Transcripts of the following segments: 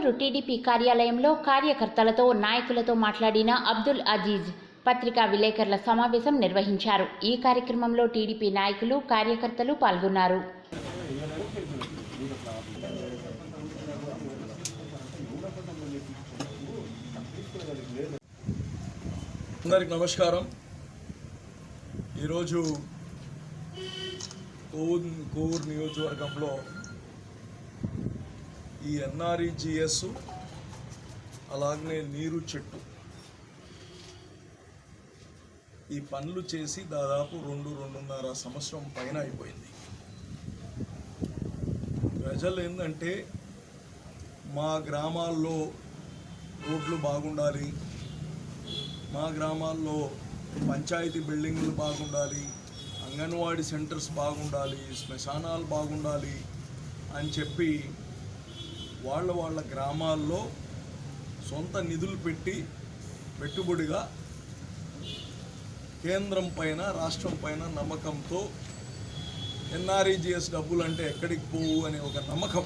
Kovur TDP కార్యాలయంలో కార్యకర్తలతో నాయకులతో మాట్లాడిన అబ్దుల్ అజీజ్ పత్రికా విలేకరుల సమావేశం నిర్వహించారు. ఈ కార్యక్రమంలో టీడీపీ నాయకులు కార్యకర్తలు పాల్గొన్నారు. అందరికి నమస్కారం. ఈరోజు కోవూర్ కోవూరు నియోజకవర్గంలో ఈ ఎన్ఆర్ఈజిఎస్ అలాగనే నీరు చెట్టు. ఈ పనులు చేసి దాదాపు రెండు రెండున్నర సంవత్సరం పైన అయిపోయింది. ప్రజలు ఏంటంటే మా గ్రామాల్లో రోడ్లు బాగుండాలి మా గ్రామాల్లో పంచాయతీ బిల్డింగ్లు బాగుండాలి అంగన్వాడీ సెంటర్స్ బాగుండాలి శ్మశానాలు బాగుండాలి అని చెప్పి వాళ్ళ వాళ్ళ గ్రామాల్లో సొంత నిధులు పెట్టి పెట్టుబడిగా కేంద్రం పైన రాష్ట్రం పైన నమ్మకంతో ఎన్ఆర్ఈజిఎస్ డబ్బులు అంటే ఎక్కడికి పోవు అనే ఒక నమ్మకం.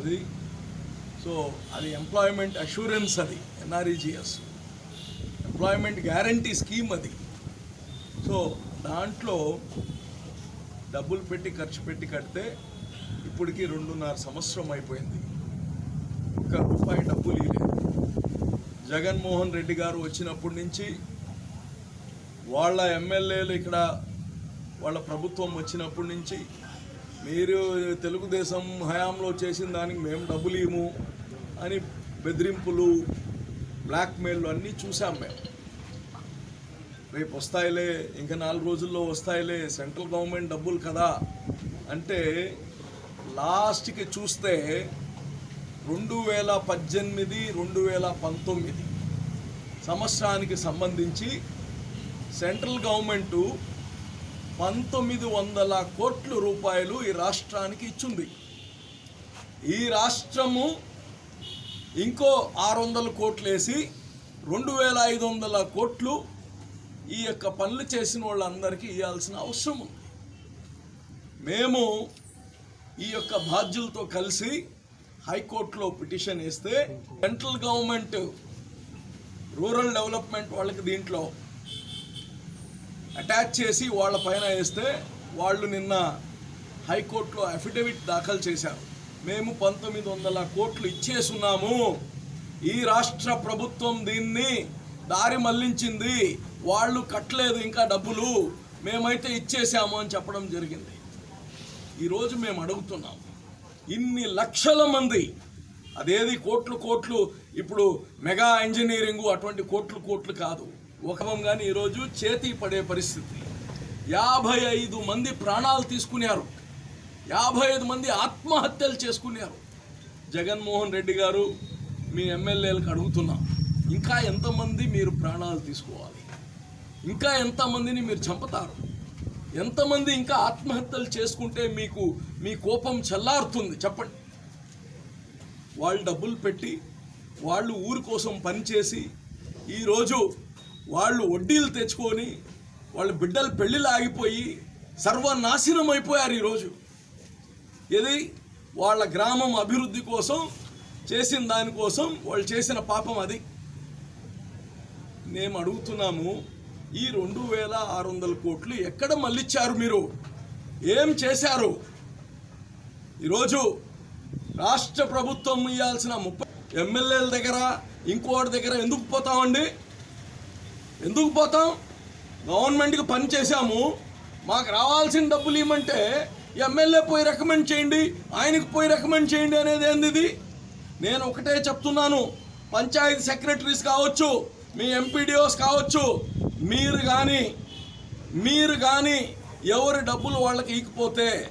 ఇది సో అది ఎంప్లాయ్మెంట్ అష్యూరెన్స్ అది ఎన్ఆర్ఈజిఎస్ ఎంప్లాయ్మెంట్ గ్యారంటీ స్కీమ్ అది. సో దాంట్లో డబ్బులు పెట్టి ఖర్చు పెట్టి కడితే ఇప్పటికీ రెండున్నర సంవత్సరం అయిపోయింది. ఒక్క రూపాయి డబ్బులు ఇవ్వలేదు. జగన్మోహన్ రెడ్డి గారు వచ్చినప్పటి నుంచి వాళ్ళ ఎమ్మెల్యేలు ఇక్కడ వాళ్ళ ప్రభుత్వం వచ్చినప్పటి నుంచి మీరు తెలుగుదేశం హయాంలో చేసిన దానికి మేము డబ్బులు ఇవ్వము అని బెదిరింపులు బ్లాక్మెయిల్ అన్నీ చూసాం మేము. రేపు వస్తాయిలే ఇంకా నాలుగు రోజుల్లో వస్తాయిలే సెంట్రల్ గవర్నమెంట్ డబ్బులు కదా అంటే లాస్ట్కి చూస్తే రెండు వేల పద్దెనిమిది రెండు వేల పంతొమ్మిది సంవత్సరానికి సంబంధించి సెంట్రల్ గవర్నమెంటు పంతొమ్మిది వందల కోట్ల రూపాయలు ఈ రాష్ట్రానికి ఇచ్చింది. ఈ రాష్ట్రము ఇంకో ఆరు వందల కోట్లు వేసి రెండు వేల ఐదు వందల కోట్లు ఈ యొక్క పనులు చేసిన వాళ్ళందరికీ ఇవ్వాల్సిన అవసరం ఉంది. మేము ఈ యొక్క బాధ్యులతో కలిసి హైకోర్టులో పిటిషన్ వేస్తే సెంట్రల్ గవర్నమెంట్ రూరల్ డెవలప్మెంట్ వాళ్ళకి దీంట్లో అటాచ్ చేసి వాళ్ళ పైన వేస్తే వాళ్ళు నిన్న హైకోర్టులో అఫిడవిట్ దాఖలు చేశారు. మేము పంతొమ్మిది వందల కోట్లు ఇచ్చేసున్నాము. ఈ రాష్ట్ర ప్రభుత్వం దీన్ని దారి మళ్ళించింది. వాళ్ళు కట్టలేదు ఇంకా డబ్బులు. మేమైతే ఇచ్చేసాము అని చెప్పడం జరిగింది. ఈరోజు మేము అడుగుతున్నాం ఇన్ని లక్షల మంది అదేది కోట్లు కోట్లు ఇప్పుడు మెగా ఇంజనీరింగ్ అటువంటి కోట్లు కోట్లు కాదు. ఒకవం కానీ ఈరోజు చేతి పడే పరిస్థితి. యాభై ఐదు మంది ప్రాణాలు తీసుకున్నారు. యాభై ఐదు మంది ఆత్మహత్యలు చేసుకున్నారు. జగన్మోహన్ రెడ్డి గారు మీ ఎమ్మెల్యేలకు అడుగుతున్నాం ఇంకా ఎంతమంది మీరు ప్రాణాలు తీసుకోవాలి? ఇంకా ఎంతమందిని మీరు చంపుతారు? ఎంతమంది ఇంకా ఆత్మహత్యలు చేసుకుంటే మీకు మీ కోపం చల్లారుతుంది? చెప్పండి. వాళ్ళు డబ్బులు పెట్టి వాళ్ళు ఊరి కోసం పనిచేసి ఈరోజు వాళ్ళు వడ్డీలు తెచ్చుకొని వాళ్ళ బిడ్డలు పెళ్ళిళ్ళు ఆగిపోయి సర్వనాశనం అయిపోయారు ఈరోజు. ఇది వాళ్ళ గ్రామం అభివృద్ధి కోసం చేసిన దానికోసం వాళ్ళు చేసిన పాపం అది. మేము అడుగుతున్నాము ఈ రెండు వేల ఆరు వందల కోట్లు ఎక్కడ మళ్ళిచ్చారు మీరు? ఏం చేశారు? ఈరోజు రాష్ట్ర ప్రభుత్వం ఇవ్వాల్సిన ముప్పై ఎమ్మెల్యేల దగ్గర ఇంకోటి దగ్గర ఎందుకు పోతామండి? ఎందుకు పోతాం? గవర్నమెంట్కి పని చేశాము. మాకు రావాల్సిన డబ్బులు ఇవ్వమంటే ఎమ్మెల్యే పోయి రికమెండ్ చేయండి ఆయనకు పోయి రికమెండ్ చేయండి అనేది ఏంది నేను ఒకటే చెప్తున్నాను. పంచాయతీ సెక్రటరీస్ కావచ్చు మీ ఎంపీడీఓస్ కావచ్చు మీరు కానీ మీరు కానీ ఎవరి డబ్బులు వాళ్ళకి ఇకపోతే